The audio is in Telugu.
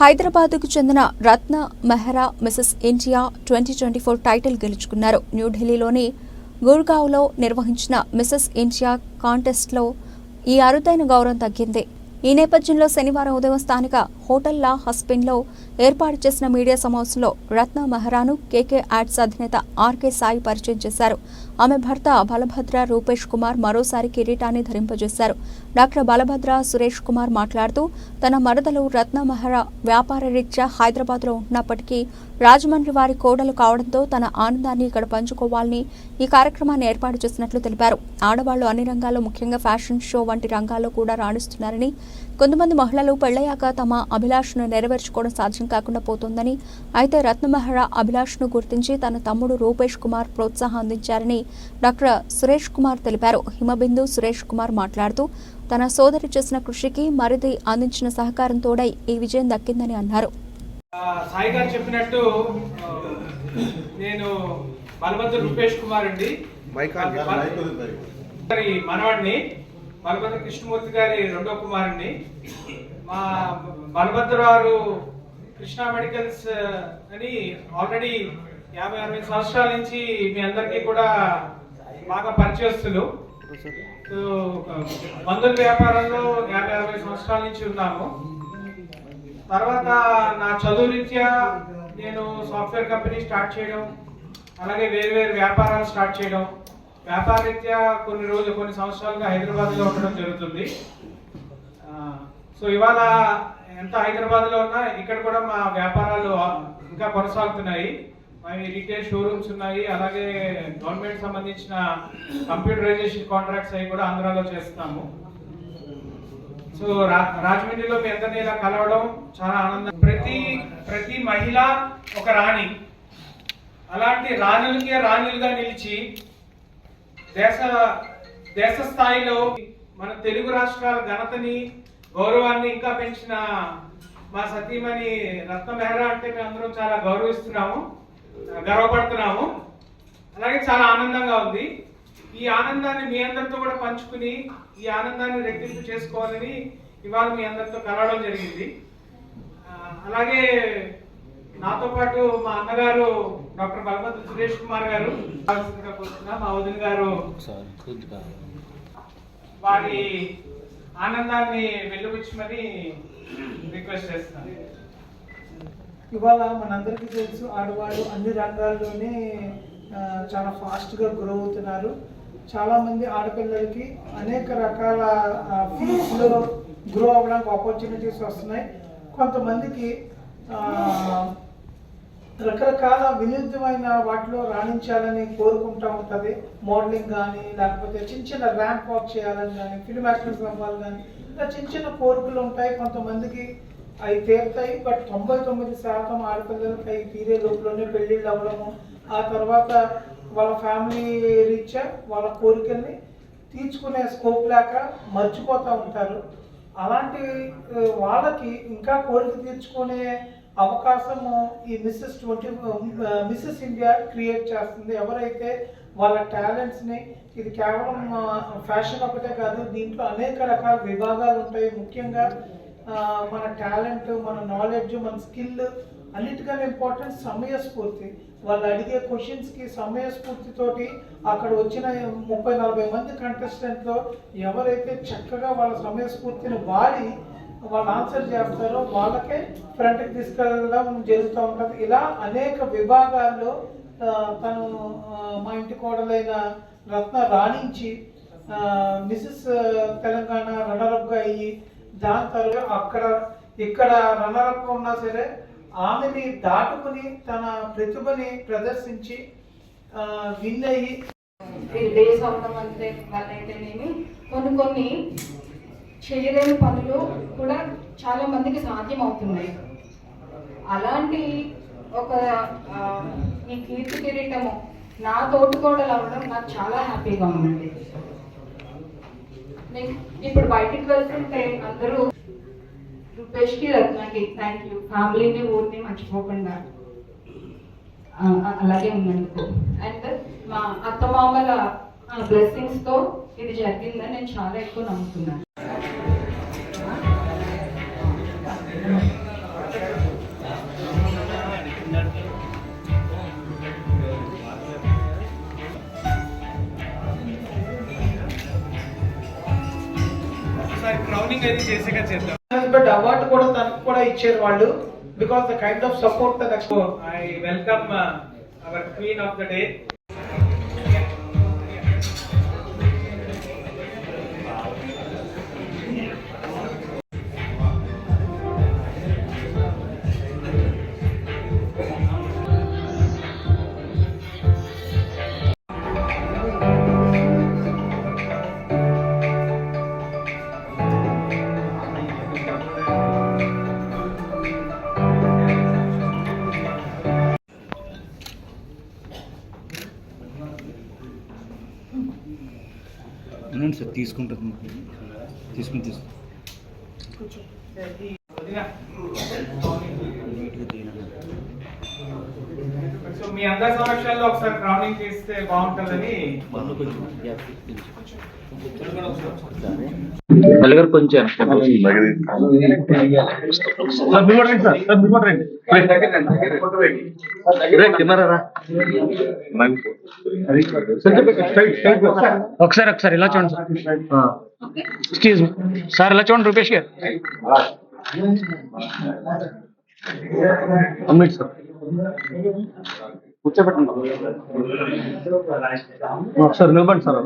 హైదరాబాద్కు చెందిన Ratna Mehra Mrs India twenty twenty four title గెలుచుకున్నారు. న్యూఢిల్లీలోని గుర్గావ్లో నిర్వహించిన మిసెస్ ఇండియా కాంటెస్ట్లో ఈ అరుదైన గౌరవం తగ్గింది. ఈ నేపథ్యంలో శనివారం ఉదయం స్థానిక హోటల్ లా హస్బెండ్లో ఏర్పాటు చేసిన మీడియా సమావేశంలో రత్న మెహ్రాను కేకే యాడ్స్ అధినేత ఆర్కే సాయి పరిచయం చేశారు. ఆమె భర్త బలభద్ర రూపేష్ కుమార్ మరోసారి కిరీటాన్ని ధరింపజేశారు. డాక్టర్ బలభద్ర సురేష్ కుమార్ మాట్లాడుతూ తన మరదలు రత్నమహర వ్యాపార రీత్యా హైదరాబాద్లో ఉంటున్నప్పటికీ రాజమండ్రి వారి కోడలు కావడంతో తన ఆనందాన్ని ఇక్కడ పంచుకోవాలని ఈ కార్యక్రమాన్ని ఏర్పాటు చేసినట్లు తెలిపారు. ఆడవాళ్ళు అన్ని రంగాల్లో ముఖ్యంగా ఫ్యాషన్ షో వంటి రంగాల్లో కూడా రాణిస్తున్నారని కొంతమంది మహిళలు పెళ్ళయ్యాక తమ అభిలాషను నెరవేర్చుకోవడం సాధ్యం కాకుండా పోతుందని అయితే రత్నమహర అభిలాష్ను గుర్తించి తన తమ్ముడు రూపేష్ కుమార్ ప్రోత్సాహం అందించారని డాక్టర్ సురేష్ కుమార్ తెలిపారు. హిమబిందు సురేష్ కుమార్ మాట్లాడుతూ తన సోదరి చేసిన కృషికి మరిది అందించిన సహకారం తోడై ఈ విజయం దక్కిందని అన్నారు. సాయి గారు చెప్పినట్టు నేను బలభద్ర రూపేష్ కుమార్ అండి. మనవాడిని బలభద్ర కృష్ణమూర్తి గారి రెండో కుమారుణ్ణి. మా బలభద్ర వారు కృష్ణా మెడికల్స్ అని ఆల్రెడీ యాభై అరవై సంవత్సరాల నుంచి మీ అందరికీ కూడా బాగా పరిచయస్తులు సో, మందుల వ్యాపారంలో యాభై అరవై సంవత్సరాల నుంచి ఉన్నాము. తర్వాత నా చదువు రీత్యా నేను సాఫ్ట్వేర్ కంపెనీ స్టార్ట్ చేయడం అలాగే వేరు వేరు వ్యాపారాలు స్టార్ట్ చేయడం. వ్యాపార రీత్యా కొన్ని రోజులు కొన్ని సంవత్సరాలుగా హైదరాబాద్లో ఉండడం జరుగుతుంది. సో ఇవాళ ఎంత హైదరాబాద్లో ఉన్నా ఇక్కడ కూడా మా వ్యాపారాలు ఇంకా కొనసాగుతున్నాయి. మా రీటైల్ షోరూమ్స్ ఉన్నాయి. అలాగే గవర్నమెంట్ సంబంధించిన కంప్యూటరైజేషన్ కాంట్రాక్ట్స్ అవి కూడా ఆంధ్రాలో చేస్తున్నాము సో రా- రాజమండ్రిలో మీ అందరినీ ఇలా కలవడం చాలా ఆనందం. ప్రతి ప్రతి మహిళ ఒక రాణి. అలాంటి రాణులకి రాణులుగా నిలిచి దేశ దేశ స్థాయిలో మన తెలుగు రాష్ట్రాల ఘనతని గౌరవాన్ని ఇంకా పెంచిన మా సతీమణి రత్న మెహ్రా అంటే మేము అందరం చాలా గౌరవిస్తున్నాము. గర్వపడుతున్నాము. అలాగే చాలా ఆనందంగా ఉంది. ఈ ఆనందాన్ని మీ అందరితో కూడా పంచుకుని ఈ ఆనందాన్ని రెట్టింపు చేసుకోవాలని ఇవాళ మీ అందరితో కలవడం జరిగింది. అలాగే నాతో పాటు మా అన్నగారు డాక్టర్ బలభద్ర సురేష్ కుమార్ గారు. మా వదిన గారు. వారి ఆనందాన్ని వెలుగుచ్చమని రిక్వెస్ట్ చేస్తున్నాను. ఇవాళ మనందరికీ తెలుసు ఆడవాళ్ళు అన్ని రంగాల్లోనే చాలా ఫాస్ట్గా గ్రో అవుతున్నారు. చాలామంది ఆడపిల్లలకి అనేక రకాల ఫీల్డ్స్లో గ్రో అవ్వడానికి ఆపర్చునిటీస్ వస్తున్నాయి. కొంతమందికి రకరకాల వినూత్నమైన వాటిలో రాణించాలని కోరుకుంటా ఉంటుంది. మోడలింగ్ కానీ లేకపోతే చిన్న చిన్న ర్యాంప్ వాక్ చేయాలని కానీ ఫిల్మ్ యాక్టర్స్ అవ్వాలి కానీ ఇలా చిన్న చిన్న కోరికలు ఉంటాయి. కొంతమందికి అవి తీరుతాయి బట్ తొంభై తొమ్మిది శాతం ఆడపిల్లలకి అవి తీరే లోపలనే పెళ్ళిళ్ళు అవ్వడము. ఆ తర్వాత వాళ్ళ ఫ్యామిలీ రీత్యా వాళ్ళ కోరికల్ని తీర్చుకునే స్కోప్ లేక మర్చిపోతూ ఉంటారు. అలాంటి వాళ్ళకి ఇంకా కోరిక తీర్చుకునే అవకాశము ఈ Mrs twenty Mrs India create చేస్తుంది. ఎవరైతే వాళ్ళ టాలెంట్స్ని ఇది కేవలం ఫ్యాషన్ ఒకటే కాదు దీంట్లో అనేక రకాల విభాగాలు ఉంటాయి. ముఖ్యంగా మన టాలెంట్ మన నాలెడ్జ్ మన స్కిల్ అన్నిటికన్నా ఇంపార్టెంట్ సమయస్ఫూర్తి వాళ్ళు అడిగే క్వశ్చన్స్కి సమయస్ఫూర్తితోటి అక్కడ వచ్చిన ముప్పై నలభై మంది కంటెస్టెంట్లో ఎవరైతే చక్కగా వాళ్ళ సమయస్ఫూర్తిని వాడి వాళ్ళు ఆన్సర్ చేస్తారో వాళ్ళకే ఫ్రంట్కి తీసుకెళ్ళడం జరుగుతూ ఉంటుంది. ఇలా అనేక విభాగాల్లో తను మా ఇంటి కోడలైన రత్న రాణించి మిసెస్ తెలంగాణ రన్నరప్గా అయ్యి దాని తర్వాత అక్కడ ఇక్కడ రన్నరప్ ఉన్నా సరే ఆమెని దాటుకుని తన ప్రతిభని ప్రదర్శించి విన్ అయ్యి డేస్ అవడం అంటే వల్ల కొన్ని కొన్ని చేయలేని పనులు కూడా చాలా మందికి సాధ్యం అవుతున్నాయి అలాంటి ఒక ఈ కీర్తి కిరీటము నా తోటికోడలు అవ్వడం నాకు చాలా హ్యాపీగా ఉందండి. ఇప్పుడు బయటికి వెళ్తుంటే అందరూ రూపేష్కి రత్నకి థ్యాంక్ యూ ఫ్యామిలీని ఊరిని మర్చిపోకుండా అలాగే ఉన్నందుకు అండ్ మా అత్తమామల బ్లెస్సింగ్స్తో ఇది జరిగిందని నేను చాలా ఎక్కువ నమ్ముతున్నాను. క్రౌనింగ్ అది చేసాక చేద్దాం. హస్బెండ్ అవార్డు కూడా తనకు కూడా ఇచ్చారు వాళ్ళు because the kind of support I welcome our queen of the day వినండి సార్ తీసుకుంటుంది తీసుకుని తీసుకు సో మీ అందరి సమక్షంలో ఒకసారి క్రౌనింగ్ చేస్తే బాగుంటుందని నలుగురు కొంచెం ఒకసారి ఒకసారి ఇలా చూడండి సార్. ఎక్స్క్యూజ్ సార్ ఇలా చూడండి రూపేష్ గారు. అమ్మిట్ సార్. కూర్చోబెట్టండి. ఒకసారి నిలబడి సార్